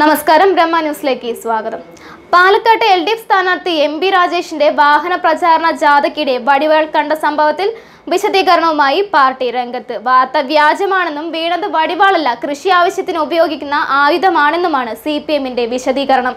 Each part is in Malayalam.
നമസ്കാരം ബ്രഹ്മ ന്യൂസിലേക്ക് സ്വാഗതം. പാലക്കാട്ട് എൽ ഡി എഫ് സ്ഥാനാർത്ഥി എം പി രാജേഷിന്റെ വാഹന പ്രചാരണ ജാഥയ്ക്കിടെ വടിവേൽ കണ്ട സംഭവത്തിൽ വിശദീകരണവുമായി പാർട്ടി രംഗത്ത്. വാർത്ത വ്യാജമാണെന്നും വീണത് വടിവാളല്ല കൃഷി ആവശ്യത്തിന് ഉപയോഗിക്കുന്ന ആയുധമാണെന്നുമാണ് സി പി എമ്മിന്റെ വിശദീകരണം.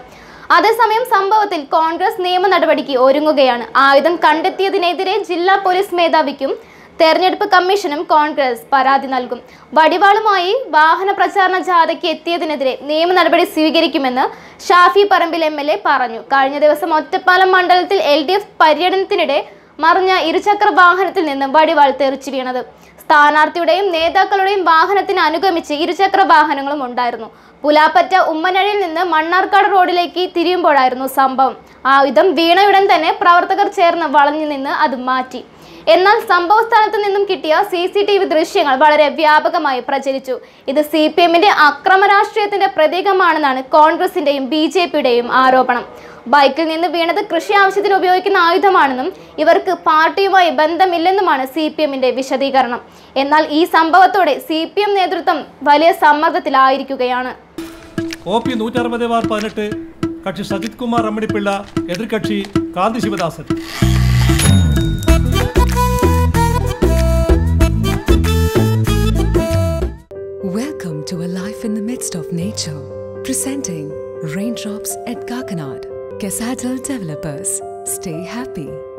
അതേസമയം സംഭവത്തിൽ കോൺഗ്രസ് നിയമ നടപടിക്ക് ഒരുങ്ങുകയാണ്. ആയുധം കണ്ടെത്തിയതിനെതിരെ ജില്ലാ പോലീസ് മേധാവിക്കും തെരഞ്ഞെടുപ്പ് കമ്മീഷനും കോൺഗ്രസ് പരാതി നൽകും. വടിവാളുമായി വാഹന പ്രചാരണ ജാഥയ്ക്ക് എത്തിയതിനെതിരെ നിയമ നടപടി സ്വീകരിക്കുമെന്ന് ഷാഫി പറമ്പിൽ എം പറഞ്ഞു. കഴിഞ്ഞ ദിവസം ഒറ്റപ്പാലം മണ്ഡലത്തിൽ എൽ പര്യടനത്തിനിടെ മറിഞ്ഞ ഇരുചക്ര വാഹനത്തിൽ നിന്ന് വടിവാൾ തെറിച്ചു വീണത്. സ്ഥാനാർത്ഥിയുടെയും നേതാക്കളുടെയും വാഹനത്തിന് അനുഗമിച്ച് ഇരുചക്ര വാഹനങ്ങളും ഉണ്ടായിരുന്നു. പുലാപ്പറ്റ ഉമ്മനഴിയിൽ നിന്ന് മണ്ണാർക്കാട് റോഡിലേക്ക് തിരിയുമ്പോഴായിരുന്നു സംഭവം. ആയുധം വീണയുടൻ തന്നെ പ്രവർത്തകർ ചേർന്ന് വളഞ്ഞു നിന്ന് അത് മാറ്റി. എന്നാൽ സംഭവ സ്ഥലത്ത് നിന്നും കിട്ടിയ സി സി ടി വി ദൃശ്യങ്ങൾ വളരെ വ്യാപകമായി പ്രചരിച്ചു. ഇത് സി പി എമ്മിന്റെ അക്രമ രാഷ്ട്രീയത്തിന്റെ പ്രതീകമാണെന്നാണ് കോൺഗ്രസിന്റെയും ബി ജെ പിയുടെയും ആരോപണം. ബൈക്കിൽ നിന്ന് വീണത് കൃഷി ആവശ്യത്തിന് ഉപയോഗിക്കുന്ന ആയുധമാണെന്നും ഇവർക്ക് പാർട്ടിയുമായി ബന്ധമില്ലെന്നുമാണ് സി പി എമ്മിന്റെ വിശദീകരണം എന്നാൽ ഈ സംഭവത്തോടെ സി പി എം നേതൃത്വം വലിയ സമ്മർദ്ദത്തിലായിരിക്കുകയാണ് ഒ പി നൂറ്ററുപത് ബാർ പതിനെട്ട് കക്ഷി സജിത് കുമാർ അമ്മണിപ്പിള്ള എതിർകക്ഷി കാന്തി Sivadasan Welcome to a life in the midst of nature. Presenting Raindrops at Kakanad. Work adult developers. Stay happy.